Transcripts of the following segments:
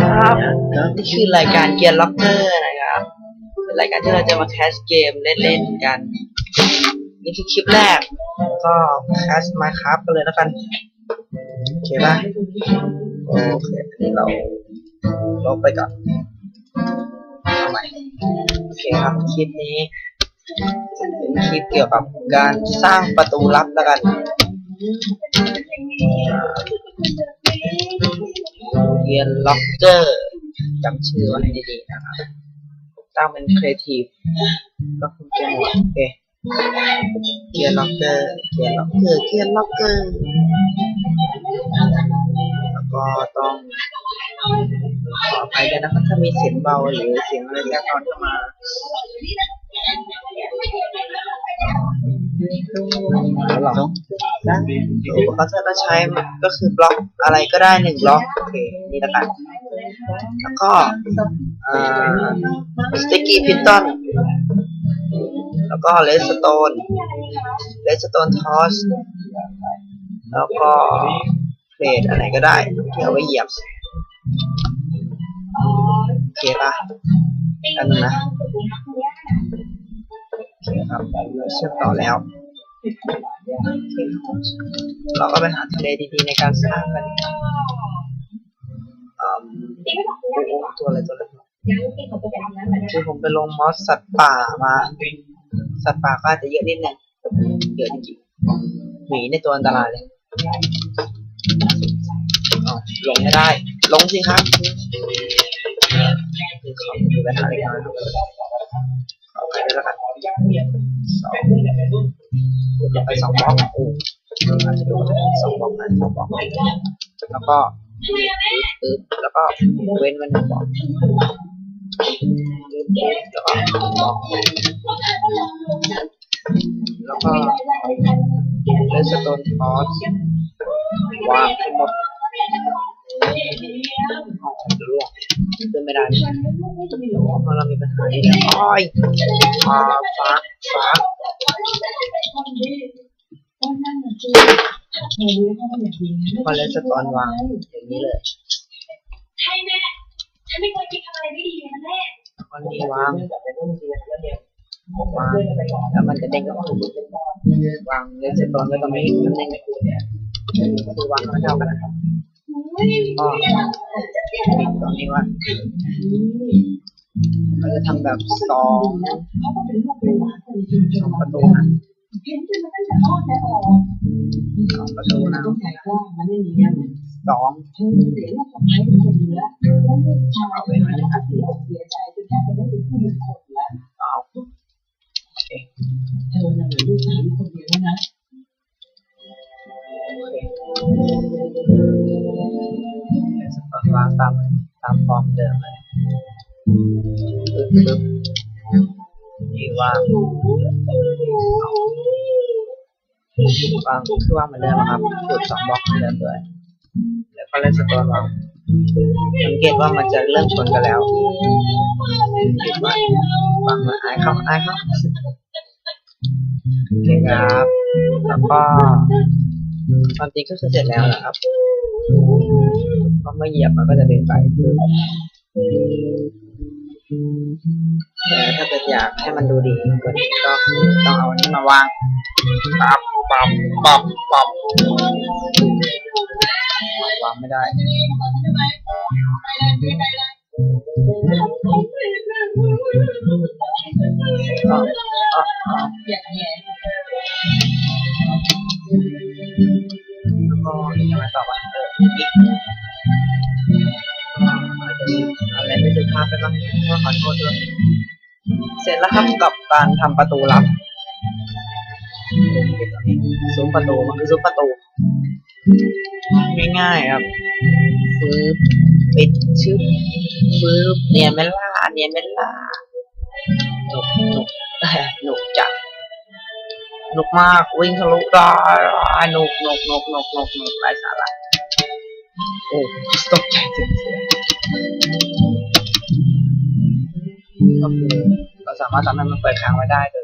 ครับนี่คือรายการเกียร์ล็อกเกอร์นะครับเป็นรายการที่เราจะมาแคสเกมเล่นๆกัน นี่คือคลิปแรก ก็แคสมาครับกันเลยแล้วกัน โอเคป่ะโอเคอันนี้เราลบไปก่อนเอาใหม่โอเคครับ คลิปนี้เป็นคลิปเกี่ยวกับการสร้างประตูลับแล้วกัน เรียนล็อกเกอร์จำชื่อไว้ให้ดีๆนะครับตั้งเป็นครีเอทีฟก็คงจะหมดโอเคเกียร์ล็อกเกอร์เกียร์ล็อกเกอร์เกียร์ล็อกเกอร์แล้วก็ต้องขออภัยด้วยนะครับถ้ามีเสียงเบาหรือเสียงอะไรแทรกซ้อนเข้ามา หรอนะอุปกรณ์ที่เราใช้ก็คือบล็อกอะไรก็ได้หนึ่งบล็อกโอเคนี่ละกันแล้วก็สติกกี้พิตตันแล้วก็เลสโตนเลสโตนทอสแล้วก็เพลทอะไรก็ได้ที่เอาไว้เหยียบโอเคป่ะอันนึงนะ เคครับเชื่อมต่อแล้ว เราก็ไปหาทะเลดีๆในการสร้างกันตัวอะไรตัวอะไรคือผมไปลงมอสสัตว์ป่ามา สัตว์ป่าก็อาจจะเยอะนิดนึงเยอะจริงหมีในตัวอันตรายเลยลงไม่ได้ ลงสิครับคือเขามีปัญหาอะไรกัน ไปสองบล็อกโอ้าจจะโดนสองบล็อกนะสองบล็อกนี้แล้วก็ปึ๊บแล้วก็เว้นไว้หนึ่งบล็อกแล้วก็แล้วก็เลสโตนทอสวางให้หมดจะร่วงขึ้นไม่ได้เพราะเรามีปัญหาที่แล้วอ้อยฟ้าฟ้า พอเลสโตอนวางอย่างนี้เลยใช่แม่ฉันไม่เคยคิดทำอะไรไม่ดีเลยนะแม่วันนี้วางวางแล้วมันจะเด้งออกวางเลสโตอนไว้ตรงนี้มันเด้งคือวางไม่เท่ากันนะครับก็ตรงนี้ว่าเราจะทำแบบสองสองประตูนะ เห็นจนมันตั้งแต่รอดแต่ออกสองประตูนะต้องใจกว้างนะไม่มีเนี่ยสองเธอเสียลูกสะพ้ายเป็นคนเหนือแล้วลูกชายเป็นคนนะคะเสียอกเสียใจจนแทบจะไม่เป็นผู้เป็นคนแล้วเอาเธอน่ะเหลือลูกชายคนเดียวแล้วนะเลสโตนวางตามตามฟอร์มเดิมเลยนี่ว่าง วางคือวางเหมือนเดิมครับขุดสองบล็อกเหมือนเดิมเลยแล้วก็เลสโตนวางสังเกตว่ามันจะเริ่มชนกันแล้วปิดไว้วางมาไอายเข้าอายเข้าโอเคครับ แล้วก็ความจริงก็คือเสร็จแล้วนะครับพอมาเหยียบมันก็จะเดินไปแต่ถ้าเกิดอยากให้มันดูดีกว่านี้ก็ต้องเอาอันนี้มาวางปับ ปับปับปับวางไม่ได้อะอะอะอย่างเงี้ยแล้วก็ยังไงต่อวะเอออีกอาจจะมีอะไรไม่สุภาพไปบ้างก็ขอโทษด้วย เสร็จแล้วครับกับการทำประตูลับ ซุ้มประตูมันคือซุ้มประตู ง่ายๆครับฟืบปิดชื่อฟืบเนียนเมล่าเนียนเมล่าหนุกหนุกแต่หนุกจังหนุกมากวิ่งทะลุได้หนุกหนุกหนุกหนุกหนุกหนุกไรสาระโอ้ตกใจจริงๆก็คือเราสามารถทำให้มันเปิดค้างไว้ได้โดย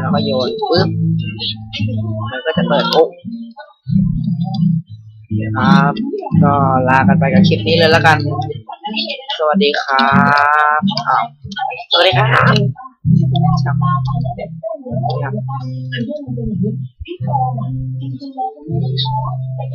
แล้วก็โยนปึ๊บ มันก็จะเปิดปุ๊ครับ ก็ลากันไปกับคลิปนี้เลยแล้วกัน สวัสดีครับอ้าวสวัสดีครับครับ